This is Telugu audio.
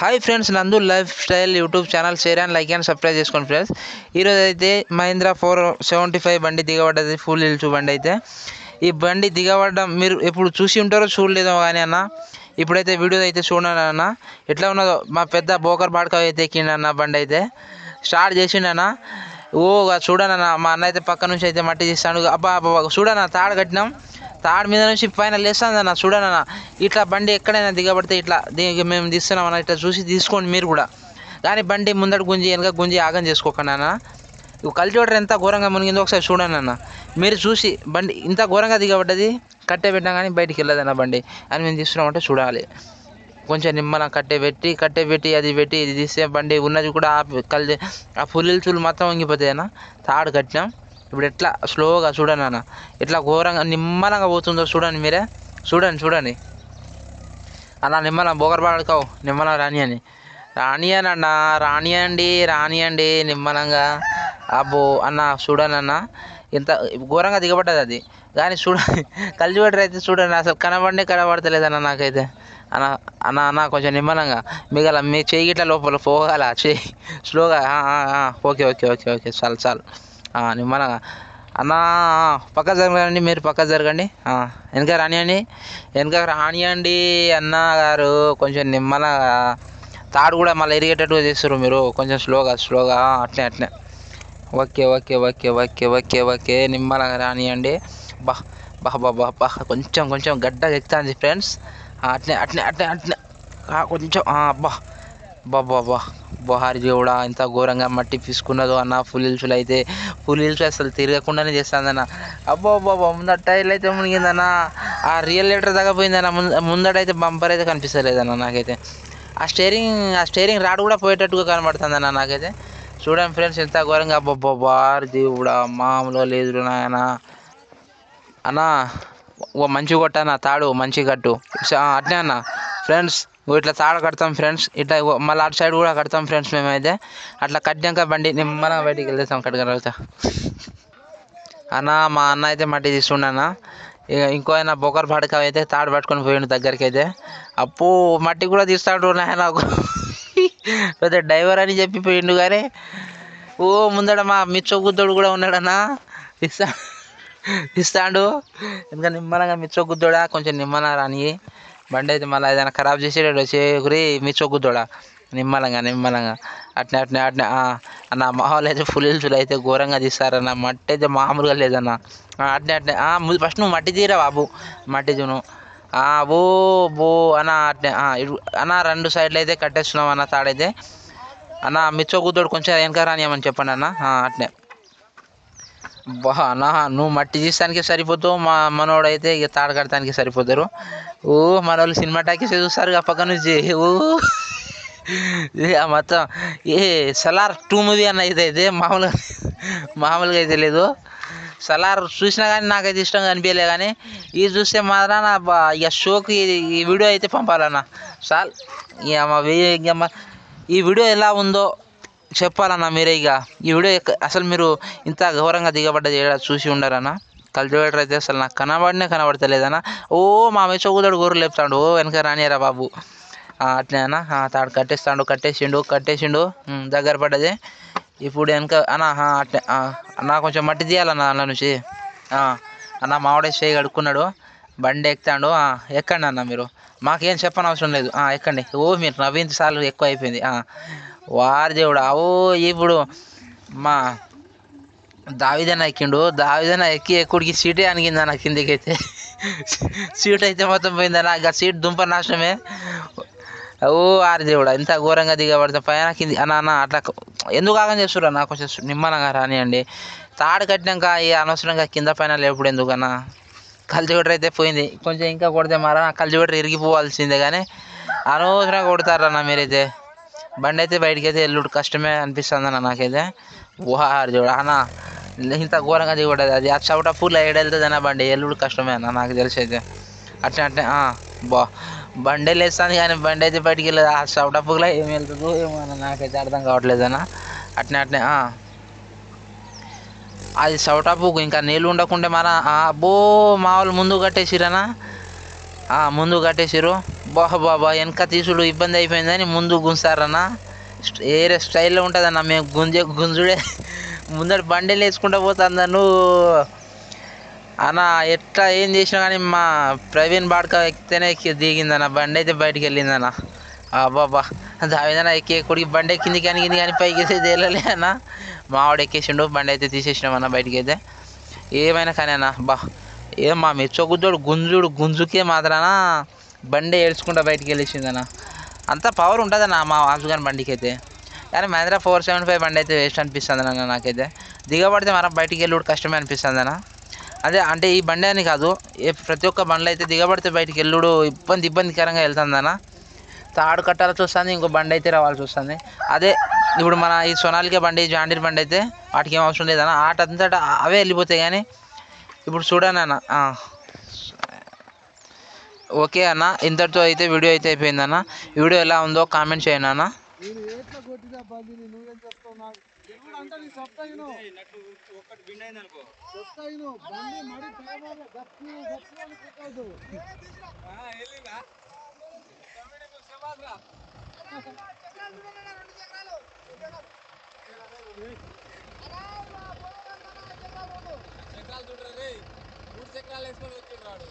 Hi friends Nandu life style YouTube channel share and like and subscribe చేసుకోండి ఫ్రెండ్స్ ఈరోజు అయితే మహీంద్రా ఫోర్ సెవెంటీ ఫైవ్ బండి దిగబడ్డది ఫుల్ హిల్స్ బండి అయితే. ఈ బండి దిగబడ్డం మీరు ఎప్పుడు చూసి ఉంటారో చూడలేదో కానీ అన్న ఇప్పుడైతే వీడియో అయితే చూడండి అన్న. ఎట్లా ఉన్నదో మా పెద్ద బోకర్ బాడక అయితే ఎక్కిండన్న బండి అయితే. స్టార్ట్ చేసిండన్న ఓ చూడనన్న మా అన్న అయితే పక్క నుంచి అయితే మట్టి చేస్తాను అబ్బా అబ్బా చూడన్న తాడు కట్టినాం. తాడు మీద నుంచి పైన లేస్తుందన్న చూడనన్న. ఇట్లా బండి ఎక్కడైనా దిగబడితే ఇట్లా దీనికి మేము తీస్తున్నామన్న ఇట్లా చూసి తీసుకోండి మీరు కూడా. కానీ బండి ముందట గుంజి వెనక గుంజి ఆగం చేసుకోకండి అన్న ఇవి కల్టివేటర్ ఎంత ఘోరంగా మునిగిందో ఒకసారి చూడండి అన్న మీరు చూసి బండి ఇంత ఘోరంగా దిగబడ్డది కట్టె పెట్టినా కానీ బయటికి వెళ్ళదన్న బండి. అని మేము తీసుకున్నామంటే చూడాలి. కొంచెం నిమ్మల కట్టె పెట్టి కట్టె పెట్టి అది పెట్టి ఇది తీస్తే బండి ఉన్నది కూడా ఆ కల్ ఆ పుల్లిల్చులు మొత్తం వంగిపోతాయి అన్న. తాడు కట్టినాం. ఇప్పుడు ఎట్లా? స్లోగా చూడండి అన్న ఎట్లా ఘోరంగా నిమ్మలంగా పోతుందో చూడండి మీరే. చూడండి చూడండి. అన్న నిమ్మలం బోకర్ పడకావు నిమ్మలం రానియని రానియనన్న రానియండి రానియండి నిమ్మలంగా. అబ్బో అన్న చూడండి అన్న. ఇంత ఘోరంగా దిగబడ్డది అది. కానీ చూడ కల్టివేటర్ అయితే చూడండి. అసలు కనబడి కనబడతలేదన్న నాకైతే. అన్న అన్న అన్న కొంచెం నిమ్మలంగా. మిగల మీ చెయ్యి గిట్ల లోపల పోగల. చేయి స్లోగా ఓకే ఓకే ఓకే ఓకే. చాలు చాలు. ఆ, అన్నా అన్న పక్క జరగండి మీరు పక్క జరగండి. వెనక రానియండి. వెనక రానియండి అన్న గారు. కొంచెం నిమ్మలంగా తాడు కూడా మళ్ళీ ఎరిగేటట్టుగా చేస్తారు మీరు. కొంచెం స్లోగా స్లోగా అట్లే అట్లే okay okay okay okay okay okay. నిమ్మలంగా రానియండి. బా బా బా బా బా. కొంచెం కొంచెం గడ్డ ఎక్కుతుంది ఫ్రెండ్స్. అట్లే అట్లే అట్లే అట్లే కొంచెం అబ్బా బా. బాబా బా బొహారి ఇంత ఘోరంగా మట్టి పీసుకున్నదో అన్న ఫుల్ హిల్స్లో అయితే ఫుల్ హిల్స్ అసలు తిరగకుండానే చేస్తుందన్న. అబ్బో బాబా ముందట టైర్లు అయితే మునిగిందన్న. ఆ రియల్ లీటర్ తగ్గపోయిందన్న ముంద బంపర్ అయితే కనిపిస్తలేదన్న నాకైతే. ఆ స్టేరింగ్ ఆ స్టేరింగ్ రాడ్ కూడా పోయేటట్టుగా కనబడుతుందన్న నాకైతే. చూడండి ఫ్రెండ్స్ ఎంత ఘోరంగా. అబ్బో బార్ దేవుడా మామూలుగా లేదు నాయన. అన్నా ఓ మంచి కొట్టన్న తాడు మంచి కట్టు. అట్నే అన్న. ఫ్రెండ్స్ ఇట్లా తాడు కడతాం ఫ్రెండ్స్. ఇట్లా మళ్ళీ అటు సైడ్ కూడా కడతాం ఫ్రెండ్స్ మేమైతే. అట్లా కట్టాక బండి నిమ్మలంగా బయటికి వెళ్తాం కట్టగలుగుతా అన్న మా అన్న అయితే మట్టి తీసుకున్నా ఇక ఇంకో ఆయన బొకర్ పడక అయితే తాడు పట్టుకొని పోయిండు దగ్గరికి అయితే అప్పు మట్టి కూడా తీస్తాడు నాయన పెద్ద డ్రైవర్ అని చెప్పి పోయిండు కానీ ఓ ముందడ మా మిచ్చోగుద్దోడు కూడా ఉన్నాడన్నా ఇస్తా ఇస్తాడు. ఇంకా నిమ్మలంగా మిచ్చోగుద్దోడా కొంచెం నిమ్మన రాని. బండి అయితే మళ్ళీ ఏదైనా ఖరాబ్ చేసేటాడు వచ్చే గురి మిచ్చోగుద్దోడా నిమ్మలంగా నిమ్మలంగా. అట్నే అట్నే అట్నే అన్న మా వాళ్ళు అయితే ఫుల్ హిల్స్లో అయితే ఘోరంగా తీస్తారన్న. మట్టి అయితే మామూలుగా లేదన్న. అట్నే అట్నే ఫస్ట్ నువ్వు మట్టి తీరా బాబు. మట్టి చూను ఓ బో అన్న అట్నే అన్న రెండు సైడ్లు అయితే కట్టేస్తున్నాం అన్న తాడైతే. అన్న మిచ్చోగుద్దోడు కొంచెం వెనక రానియమని చెప్పండి అన్న. అట్నే. బా అన్న నువ్వు మట్టి తీస్తానికి సరిపోతావు మా మనోడు అయితే ఇక తాడు కడటానికి సరిపోతారు. ఓ మన వాళ్ళు సినిమా టాకీస్ చూస్తారు ఆ పక్క నుంచి. ఓ. ఏ మొత్తం. ఏ సలార్ టూ మూవీ అన్న ఇది అయితే మామూలుగా మామూలుగా అయితే లేదు. సలార్ చూసినా కానీ నాకైతే ఇష్టంగా అనిపించలే కానీ ఇది చూస్తే మాత్రం ఇక షోకి ఈ వీడియో అయితే పంపాలన్న. సాల్ ఇక మా వే- ఇక మా ఈ వీడియో ఎలా ఉందో చెప్పాలన్నా మీరే ఇక. ఈ వీడియో అసలు మీరు ఇంత ఘోరంగా దిగబడ్డ చూసి ఉండాలన్నా. కల్టివేటర్ అయితే అసలు నాకు కనబడినే కనబడతలేదన్న. ఓ మా మీద మెచ్చోగుతాడు గొర్రెలు లేపుతాడు. ఓ వెనక రానియరా బాబు. అట్లే అన్న తాడు కట్టేస్తాడు కట్టేసిండు కట్టేసిండు. దగ్గర పడ్డది. ఇప్పుడు వెనక అన్న అట్లే అన్న కొంచెం మట్టి తీయాలన్న దానిలో నుంచి. అన్న మామిడే చేయి కడుక్కున్నాడు. బండి ఎక్కుతాడు. ఎక్కండి అన్న మీరు. మాకేం చెప్పని అవసరం లేదు ఎక్కండి. ఓ మీరు నవ్వింది సార్లు ఎక్కువ అయిపోయింది. వారి దేవుడు. ఓ ఇప్పుడు మా దావిదన్న ఎక్కిండు దావిదన్న ఎక్కి ఎక్కుడికి సీటే అనిగిందన్న కిందికైతే సీట్ అయితే మొత్తం పోయిందన్న ఇక సీట్ దుంప నాశనమే ఓ ఆరి దేవుడా ఇంత ఘోరంగా దిగబడితే పైన కింది అన్న అన్న అట్లా ఎందుకు ఆగం చేస్తురా నాకు కొంచెం నిమ్మలంగా రానియండి తాడు కట్టినాక ఈ అనవసరంగా కింద పైన లేపుడు ఎందుకన్నా కల్టివేటర్ అయితే పోయింది కొంచెం ఇంకా కొడితే మరా కల్టివేటర్ ఇరిగిపోవాల్సిందే కానీ అనవసరంగా కొడతారన్నా మీరైతే బండి అయితే బయటికి అయితే వెళ్ళుడు కష్టమే అనిపిస్తుంది అన్న నాకైతే వారు చూడ అన్న ఇంత ఘోరంగా దిగబడ్డది అది ఆ చవట పూల ఏడెళ్తుంది అన్న బండి ఎల్లుడు కష్టమే అన్న నాకు తెలిసి అయితే అట్నే అట్నే ఆ, బా బండి లేస్తుంది కానీ బండి అయితే బయటికి వెళ్ళదు ఆ చవట పూల ఏం వెళ్తుందో ఏమో అన్న నాకైతే అర్థం కావట్లేదు అన్న అట్నే అట్నే ఆ. అది చవట పువ్వు ఇంకా నీళ్ళు ఉండకుంటే మన అబ్బో మా వాళ్ళు ముందు కట్టేసిరనా ఆ, ముందు కట్టేసిరు బాబా బాబా వెనక తీసుడు ఇబ్బంది అయిపోయిందని ముందు గుంజారన్నా. ఏరే స్టైల్లో ఉంటుందన్న మేము గుంజే గుంజుడే. ముందర బండిలు వేసుకుంటా పోతుందా నువ్వు? అన్న ఎట్లా ఏం చేసినా కానీ మా ప్రవీణ్ బాడ్క ఎక్కితేనే ఎక్కి దిగిందన్న బండి అయితే బయటికి వెళ్ళిందన్న. అబ్బాబా దావిదన ఎక్కి కొడుకు బండి ఎక్కింది కానీ కింది కానీ పైకి అయితే తేలలే అన్న. మావాడు ఎక్కేసిండు బండి అయితే తీసేసినామన్న బయటికి అయితే. ఏమైనా కానీ అన్న బా ఏం మా మెచ్చగుద్దోడు గుంజుడు గుంజుకే మాత్రాన బండి ఏడ్చుకుంటా బయటికి వెళ్ళేసిందన్న అంత పవర్ ఉంటుందన్న మా ఆఫ్ఘన్ బండికి అయితే కానీ మహేంద్ర ఫోర్ సెవెన్ ఫైవ్ బండి అయితే వేస్ట్ అనిపిస్తుంది అన్న నాకైతే. దిగబడితే మనం బయటికి వెళ్ళి కూడా కష్టమే అనిపిస్తుంది అన్న అదే అంటే ఈ బండి అని కాదు ఏ ప్రతి ఒక్క బండ్లు అయితే దిగబడితే బయటికి వెళ్ళుడు ఇబ్బంది ఇబ్బందికరంగా వెళ్తుందన్న. తాడు కట్టాల్సి వస్తుంది ఇంకో బండి అయితే రావాల్సి వస్తుంది. అదే ఇప్పుడు మన ఈ సొనాలిక బండి జాండీర్ బండి అయితే వాటికి ఏం అవసరం లేదన్న. ఆటంతటా అవే వెళ్ళిపోతాయి కానీ ఇప్పుడు చూడనన్నా ఓకే అన్న. ఇంతటితో అయితే వీడియో అయితే అయిపోయిందన్న ఈ వీడియో ఎలా ఉందో కామెంట్ చేయండి అన్న. చక్రాలు చూడరా రే? మూడు చక్రాలు వేసుకొని వచ్చిండ్రాడు